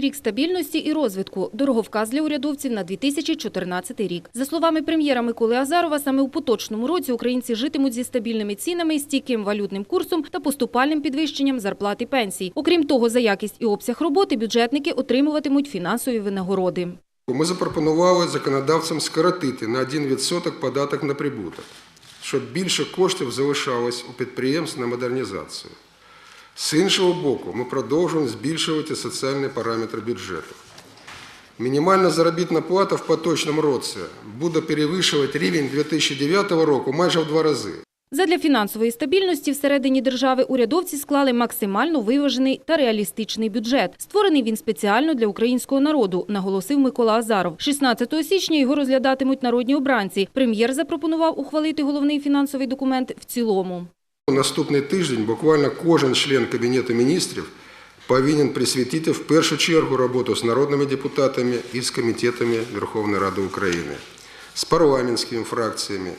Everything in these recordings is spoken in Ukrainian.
Рік стабільності і розвитку – дороговказ для урядовців на 2014 рік. За словами прем'єра Миколи Азарова, саме у поточному році українці житимуть зі стабільними цінами, стійким валютним курсом та поступальним підвищенням зарплат і пенсій. Окрім того, за якість і обсяг роботи бюджетники отримуватимуть фінансові винагороди. Ми запропонували законодавцям скоротити на 1% податок на прибуток, щоб більше коштів залишалось у підприємств на модернізацію. З іншого боку, ми продовжуємо збільшувати соціальні параметри бюджету. Мінімальна заробітна плата в поточному році буде перевищувати рівень 2009 року майже в два рази. Задля фінансової стабільності всередині держави урядовці склали максимально виважений та реалістичний бюджет. Створений він спеціально для українського народу, наголосив Микола Азаров. 16 січня його розглядатимуть народні обранці. Прем'єр запропонував ухвалити головний фінансовий документ в цілому. Наступний тиждень буквально кожен член Кабінету міністрів повинен присвятити в першу чергу роботу з народними депутатами і з комітетами Верховної Ради України, з парламентськими фракціями,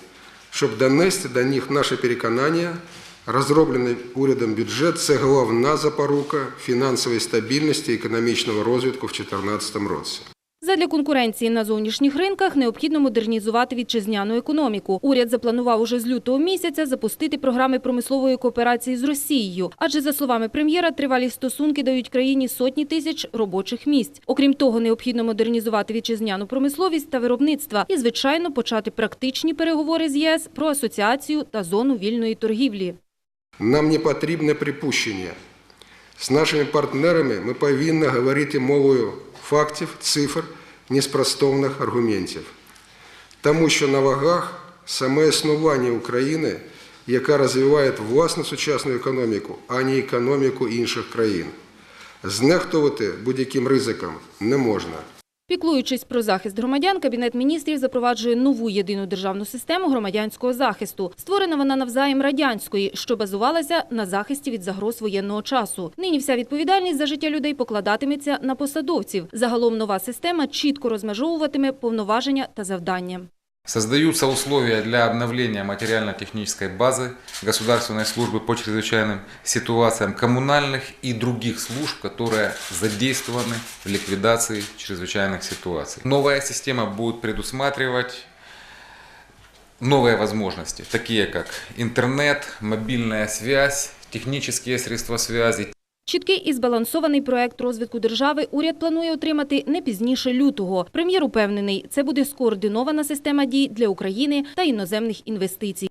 щоб донести до них наше переконання, розроблений урядом бюджет – це головна запорука фінансової стабільності і економічного розвитку в 2014 році. Задля конкуренції на зовнішніх ринках необхідно модернізувати вітчизняну економіку. Уряд запланував уже з лютого місяця запустити програми промислової кооперації з Росією. Адже, за словами прем'єра, тривалі стосунки дають країні сотні тисяч робочих місць. Окрім того, необхідно модернізувати вітчизняну промисловість та виробництва і, звичайно, почати практичні переговори з ЄС про асоціацію та зону вільної торгівлі. Нам не потрібне припущення. З нашими партнерами ми повинні говорити мовою фактів, цифр, неспростовних аргументів. Тому що на вагах саме існування України, яка розвиває власну сучасну економіку, а не економіку інших країн. Знехтувати будь-яким ризиком не можна. Піклуючись про захист громадян, Кабінет міністрів запроваджує нову єдину державну систему громадянського захисту. Створена вона навзаєм радянської, що базувалася на захисті від загроз воєнного часу. Нині вся відповідальність за життя людей покладатиметься на посадовців. Загалом нова система чітко розмежовуватиме повноваження та завдання. Создаются условия для обновления материально-технической базы государственной службы по чрезвычайным ситуациям коммунальных и других служб, которые задействованы в ликвидации чрезвычайных ситуаций. Новая система будет предусматривать новые возможности, такие как интернет, мобильная связь, технические средства связи, Чіткий і збалансований проект розвитку держави уряд планує отримати не пізніше лютого. Прем'єр упевнений, це буде скоординована система дій для України та іноземних інвестицій.